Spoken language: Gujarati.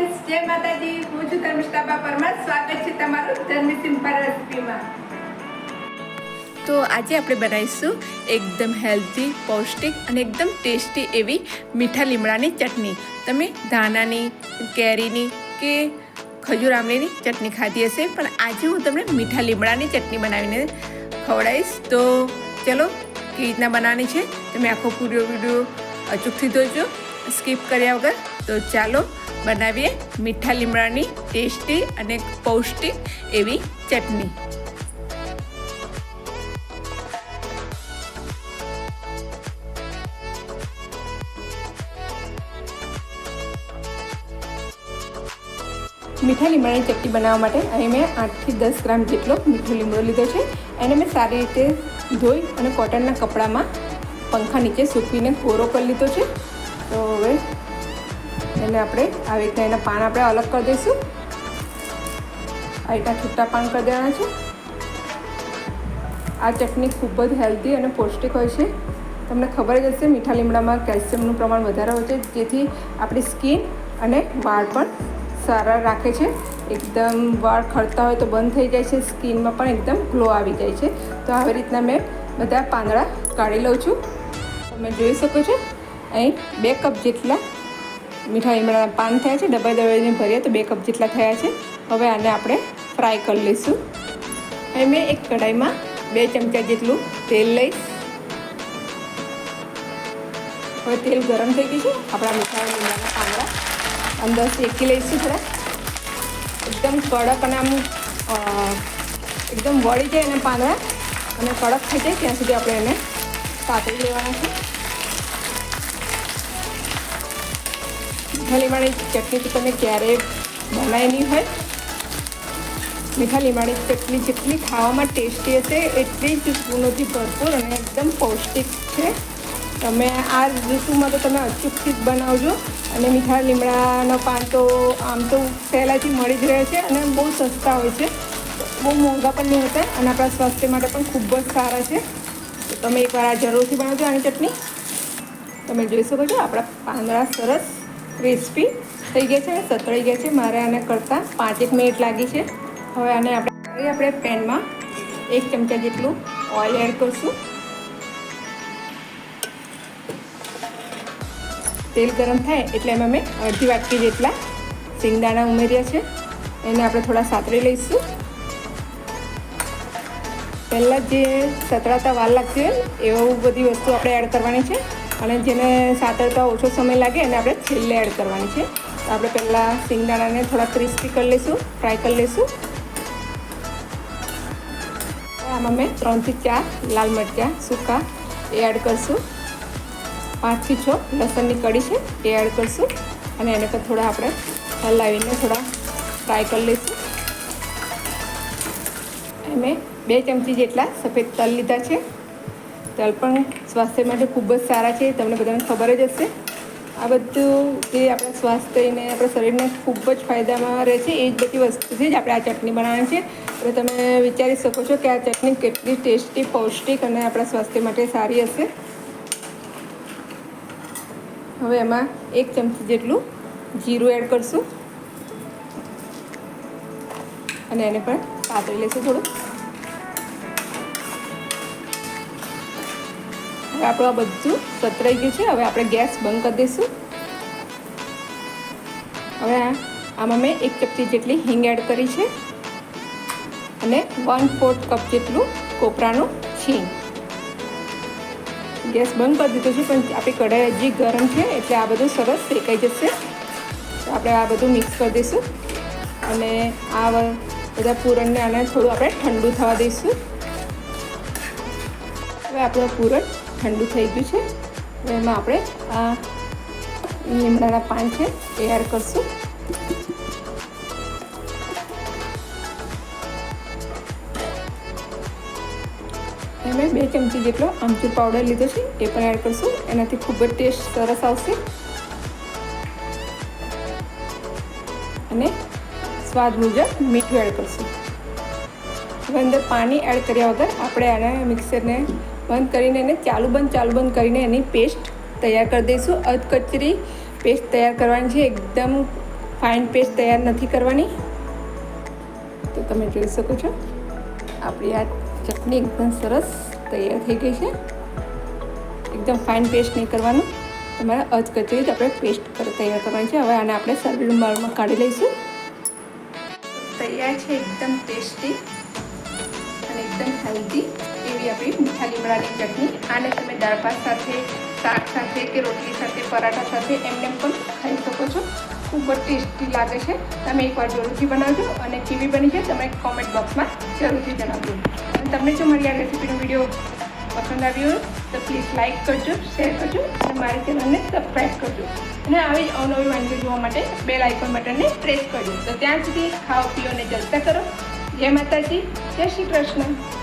ફ્રેન્ડ્સ, જય માતાજી. હું છું ધર્મિષ્ઠાબા પરમાર. સ્વાગત છે તમારું ધર્મી સિમ્પલ તો આજે આપણે બનાવીશું એકદમ હેલ્ધી પૌષ્ટિક અને એકદમ ટેસ્ટી એવી મીઠા લીમડાની ચટણી. તમે ધાનાની કેરીની કે ખજૂર આમલીની ચટણી ખાધી હશે, પણ આજે હું તમને મીઠા લીમડાની ચટણી બનાવીને ખવડાવીશ. તો ચલો, કેવી રીતના બનાવવાની છે? તમે આખો પૂરો વીડિયો અચૂકથી જોજો. સ્કીપ કર્યા વગર. તો ચાલો બનાવીએ મીઠા લીમડાની ટેસ્ટી અને પૌષ્ટિક એવી ચટણી. મીઠા લીમડાની ચટણી બનાવવા માટે અહીં મેં આઠથી દસ ગ્રામ જેટલો મીઠો લીમડો લીધો છે. એને મેં સારી રીતે ધોઈ અને કોટનના કપડામાં પંખા નીચે સૂકવીને કોરો કરી લીધો છે. તો હવે એને આપણે આવી રીતના એના પાન આપણે અલગ કરી દઈશું. આ રીતના છૂટા પાન કરી દેવાના છે. આ ચટણી ખૂબ જ હેલ્ધી અને પૌષ્ટિક હોય છે. તમને ખબર જ હશે, મીઠા લીમડામાં કેલ્શિયમનું પ્રમાણ વધારે હોય છે, જેથી આપણી સ્કિન અને વાળ પણ સારા રાખે છે. એકદમ વાળ ખરતા હોય તો બંધ થઈ જાય છે સ્કિનમાં પણ એકદમ ગ્લો આવી જાય છે. તો આવી રીતના મેં બધા પાંદડા કાઢી લઉં છું. તમે જોઈ શકો છો, અહીં બે કપ જેટલા મીઠા લીમડાના પાન થયા છે ડબ્બા દબાઈને ભરીએ તો બે કપ જેટલા થયા છે. હવે આને આપણે ફ્રાય કરી લઈશું. હવે મેં એક કઢાઈમાં બે ચમચા જેટલું તેલ લઈશ. હવે તેલ ગરમ થઈ ગયું છે. આપણા મીઠા લીમડાના પાંદડા અંદર શેકી લઈશું થોડા. એકદમ કડક અને આમ એકદમ વળી જાય અને પાંદડા અને કડક થઈ જાય, ત્યાં સુધી આપણે એને પાતળી લેવાના છે. મીઠા લીમડાની ચટણી તો તમે ક્યારેય બનાવી નહીં હોય. મીઠા લીમડાની ચટણી જેટલી ખાવામાં ટેસ્ટી હશે, એટલી જ ગુણોથી ભરપૂર અને એકદમ પૌષ્ટિક છે. તમે આ ઋતુમાં તો તમે અચૂકથી જ બનાવજો. અને મીઠા લીમડાનો પાન તો આમ તો પહેલાંથી મળી જ રહે છે અને બહુ સસ્તા હોય છે. બહુ મોંઘા પણ નહીં હોતા અને આપણા સ્વાસ્થ્ય માટે પણ ખૂબ જ સારા છે. તમે એકવાર આ જરૂરથી બનાવજો આની ચટણી. તમે જોઈ શકો છો આપણા પાંદડા સરસ ક્રિસ્પી. થઈ ગયા છે સતળાઈ ગયા છે. મારે આને કરતાં પાંચેક મિનિટ લાગી છે. હવે આને આપણે આપણે પેનમાં એક ચમચા જેટલું ઓઇલ એડ કરીશું. તેલ ગરમ થાય એટલે એમાં મેં અડધી વાટકી જેટલા સિંગદાણા ઉમેર્યા છે. એને આપણે થોડા સાતરી લઈશું. પહેલાં જે સતરાતા વાર લાગતી હોય એવું બધી વસ્તુ આપણે એડ કરવાની છે. અને જેને સાતરતા ઓછો સમય લાગે એને આપણે છેલ્લે એડ કરવાની છે. તો આપણે પહેલાં સિંગદાણાને થોડા ક્રિસ્પી કરી લઈશું ફ્રાય કરી લઈશું. આમાં મેં ત્રણથી ચાર લાલ મરચાં સૂકા એ એડ કરશું. પાંચથી છ લસણની કડી છે એ એડ કરશું. અને એને પણ થોડા આપણે હલાવીને થોડા ફ્રાય કરી લઈશું. મેં બે ચમચી જેટલા સફેદ તલ લીધા છે. તલ પણ સ્વાસ્થ્ય માટે ખૂબ જ સારા છે, તમને બધાને ખબર જ હશે. આ બધું જે આપણા સ્વાસ્થ્યને આપણા શરીરને ખૂબ જ ફાયદામાં રહે છે, એ જ બધી વસ્તુથી જ આપણે આ ચટણી બનાવવાની છે. એટલે તમે વિચારી શકો છો કે આ ચટણી કેટલી ટેસ્ટી, પૌષ્ટિક અને આપણા સ્વાસ્થ્ય માટે સારી હશે. હવે એમાં એક ચમચી જેટલું જીરું એડ કરશું. અને એને પણ પાતળી લેશું થોડું. હવે આપણું આ બધું સતરાઈ ગયું છે. હવે આપણે ગેસ બંધ કરી દઈશું. હવે આમાં મેં એક ચપટી જેટલી હિંગ એડ કરી છે. અને વન ફોર્થ કપ જેટલું કોપરાનું છીંગ ગેસ બંધ કરી દીધો છે, પણ આપણી કઢાઈ હજી ગરમ છે, એટલે આ બધું સરસ શેકાઈ જશે. તો આપણે આ બધું મિક્સ કરી દઈશું. અને આ બધા પૂરણને આને થોડું આપણે ઠંડુ થવા દઈશું. હવે આપણું પૂરણ ઠંડુ થઈ ગયું છે. હવે એમાં આપણે આ લીમડાના પાન છે એ એડ કરશું. મેં બે ચમચી જેટલો આમચૂર પાવડર લીધો છે એ પણ એડ કરશું. એનાથી ખૂબ જ ટેસ્ટ સરસ આવશે. અને સ્વાદ મુજબ મીઠું એડ કરશું. હવે અંદર પાણી એડ કર્યા વગર આપણે આને મિક્સરને બંધ કરીને એને ચાલુ બંધ ચાલુ બંધ કરીને એની પેસ્ટ તૈયાર કરી દઈશું. અધકચરી પેસ્ટ તૈયાર કરવાની છે. એકદમ ફાઇન પેસ્ટ તૈયાર નથી કરવાની. તો તમે જોઈ શકો છો. આપણી આ ચટણી એકદમ સરસ તૈયાર થઈ ગઈ છે. એકદમ ફાઇન પેસ્ટ નહીં કરવાનું. તમારે અધકચરી જ આપણે પેસ્ટ તૈયાર કરવાની છે. હવે આને આપણે સર્વિંગ બાઉલમાં કાઢી લઈશું. તૈયાર છે. એકદમ ટેસ્ટી અને એકદમ હેલ્ધી એવી આપણી મીઠા લીમડાની ચટણી. આને તમે દાળ ભાત સાથે, શાક સાથે કે રોટલી સાથે, પરાઠા સાથે એમને પણ ખાઈ શકો છો. ખૂબ જ ટેસ્ટી લાગે છે. તમે એકવાર જરૂરથી બનાવજો અને કેવી બની છે તમે કોમેન્ટ બોક્સમાં જરૂરથી જણાવજો. અને તમને જો મારી આ રેસીપીનો વીડિયો પસંદ આવ્યો તો પ્લીઝ લાઇક કરજો શેર કરજો અને મારી ચેનલને સબસ્ક્રાઈબ કરજો. અને આવી જ અવનવી વાનગી જોવા માટે બેલ આઇકોન બટનને પ્રેસ કરજો. તો ત્યાં સુધી ખાઓ, પીઓ અને જલસા કરો. જય માતાજી, જય શ્રી કૃષ્ણ.